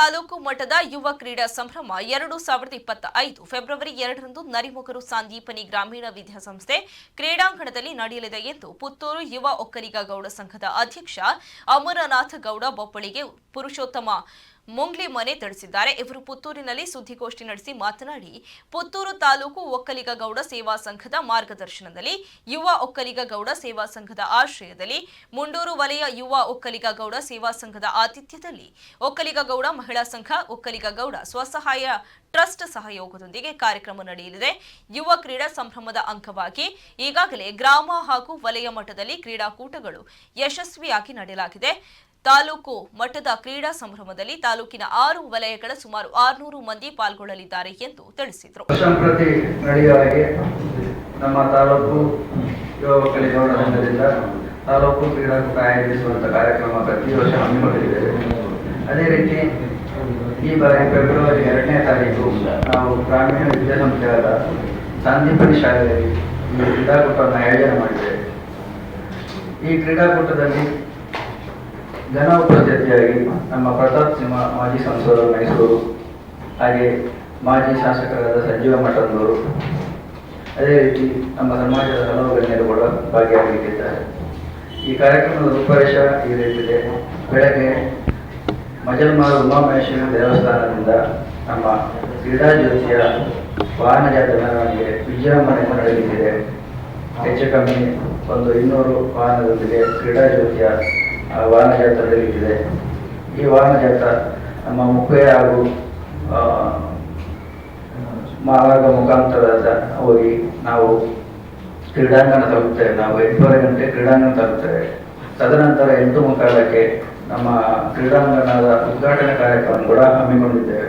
ತಾಲೂಕು ಮಟ್ಟದ ಯುವ ಕ್ರೀಡಾ ಸಂಭ್ರಮ ಎರಡು ಸಾವಿರದ ಇಪ್ಪತ್ತ ಐದು ಫೆಬ್ರವರಿ ಎರಡರಂದು ನರಿಮೊಗರು ಸಂದೀಪನಿ ಗ್ರಾಮೀಣ ವಿದ್ಯಾಸಂಸ್ಥೆ ಕ್ರೀಡಾಂಗಣದಲ್ಲಿ ನಡೆಯಲಿದೆ ಎಂದು ಪುತ್ತೂರು ಯುವ ಒಕ್ಕಲಿಗ ಗೌಡ ಸಂಘದ ಅಧ್ಯಕ್ಷ ಅಮರನಾಥ ಗೌಡ ಬೊಪ್ಪಳಿಗೆ ಪುರುಷೋತ್ತಮ ಮುಂಗ್ಲಿ ಮನೆ ತಿಳಿಸಿದ್ದಾರೆ ಇವರು ಪುತ್ತೂರಿನಲ್ಲಿ ಸುದ್ದಿಗೋಷ್ಠಿ ನಡೆಸಿ ಮಾತನಾಡಿ, ಪುತ್ತೂರು ತಾಲೂಕು ಒಕ್ಕಲಿಗ ಗೌಡ ಸೇವಾ ಸಂಘದ ಮಾರ್ಗದರ್ಶನದಲ್ಲಿ, ಯುವ ಒಕ್ಕಲಿಗ ಗೌಡ ಸೇವಾ ಸಂಘದ ಆಶ್ರಯದಲ್ಲಿ, ಮುಂಡೂರು ವಲಯ ಯುವ ಒಕ್ಕಲಿಗ ಗೌಡ ಸೇವಾ ಸಂಘದ ಆತಿಥ್ಯದಲ್ಲಿ ಒಕ್ಕಲಿಗ ಗೌಡ ಮಹಿಳಾ ಸಂಘ ಒಕ್ಕಲಿಗ ಗೌಡ ಸ್ವಸಹಾಯ ಟ್ರಸ್ಟ್ ಸಹಯೋಗದೊಂದಿಗೆ ಕಾರ್ಯಕ್ರಮ ನಡೆಯಲಿದೆ. ಯುವ ಕ್ರೀಡಾ ಸಂಭ್ರಮದ ಅಂಗವಾಗಿ ಈಗಾಗಲೇ ಗ್ರಾಮ ಹಾಗೂ ವಲಯ ಮಟ್ಟದಲ್ಲಿ ಕ್ರೀಡಾಕೂಟಗಳು ಯಶಸ್ವಿಯಾಗಿ ನಡೆಯಲಾಗಿದೆ. ತಾಲೂಕು ಮಟ್ಟದ ಕ್ರೀಡಾ ಸಂಭ್ರಮದಲ್ಲಿ ತಾಲೂಕಿನ ಆರು ವಲಯಗಳ ಸುಮಾರು ಆರುನೂರು ಮಂದಿ ಪಾಲ್ಗೊಳ್ಳಲಿದ್ದಾರೆ ಎಂದು ತಿಳಿಸಿದರು. ನಮ್ಮ ತಾಲೂಕು ಯುವ ತಾಲೂಕು ಕ್ರೀಡಾಕೂಟ ಆಯೋಜಿಸುವಂಥ ಕಾರ್ಯಕ್ರಮ ಪ್ರತಿ ವರ್ಷ ಹಮ್ಮಿಕೊಂಡಿದ್ದೇವೆ. ಅದೇ ರೀತಿ ಈ ಬಾರಿ ಫೆಬ್ರವರಿ ಎರಡನೇ ತಾರೀಕು ನಾವು ಗ್ರಾಮೀಣ ವಿದ್ಯಾಸಂಸ್ಥೆಯಾದ ಸಂದೀಪನಿ ಶಾಲೆಯಲ್ಲಿ ಈ ಕ್ರೀಡಾಕೂಟವನ್ನು ಆಯೋಜನೆ ಮಾಡಿದ್ದೇವೆ. ಈ ಕ್ರೀಡಾಕೂಟದಲ್ಲಿ ಜನ ಉಪಸ್ಥಿತಿಯಾಗಿ ನಮ್ಮ ಪ್ರತಾಪ್ ಸಿಂಹ, ಮಾಜಿ ಸಂಸದರು ಮೈಸೂರು, ಹಾಗೆ ಮಾಜಿ ಶಾಸಕರಾದ ಸಂಜೀವ ಮಠಂದವರು ಅದೇ ರೀತಿ ನಮ್ಮ ಸಮಾಜದ ಹಲವು ಗಣ್ಯರು ಕೂಡ ಭಾಗಿಯಾಗಿದ್ದಾರೆ ಈ ಕಾರ್ಯಕ್ರಮದ ರೂಪರೇಷ ಈ ರೀತಿಯಿದೆ ಬೆಳಗ್ಗೆ ಮಜಲ್ಮಾರು ಉಮಾಮಹೇಶ್ವರ ದೇವಸ್ಥಾನದಿಂದ ನಮ್ಮ ಕ್ರೀಡಾ ಜ್ಯೋತಿಯ ವಾಹನ ಜಾತ್ರೆ ಮೆರವಣಿಗೆ ನಡೆಯುತ್ತಿದೆ ಹೆಚ್ಚು ಕಮ್ಮಿ ಒಂದು ಇನ್ನೂರು ವಾಹನದೊಂದಿಗೆ ಕ್ರೀಡಾ ಜ್ಯೋತಿಯ ವಾಹನ ಜಾತ್ರೆ ಇದೆ ಈ ವಾಹನ ನಮ್ಮ ಮುಖೆ ಹಾಗೂ ಮಾರ್ಗ ಮುಖಾಂತರ ಹೋಗಿ ನಾವು ಕ್ರೀಡಾಂಗಣ ತಲುಪುತ್ತೇವೆ ನಾವು ಎಂಟೂವರೆ ಗಂಟೆ ಕ್ರೀಡಾಂಗಣ ತಲುಪ್ತೇವೆ. ತದನಂತರ ಎಂಟು ಮುಕ್ಕಾಲಕ್ಕೆ ನಮ್ಮ ಕ್ರೀಡಾಂಗಣದ ಉದ್ಘಾಟನಾ ಕಾರ್ಯಕ್ರಮ ಕೂಡ ಹಮ್ಮಿಕೊಂಡಿದ್ದೇವೆ.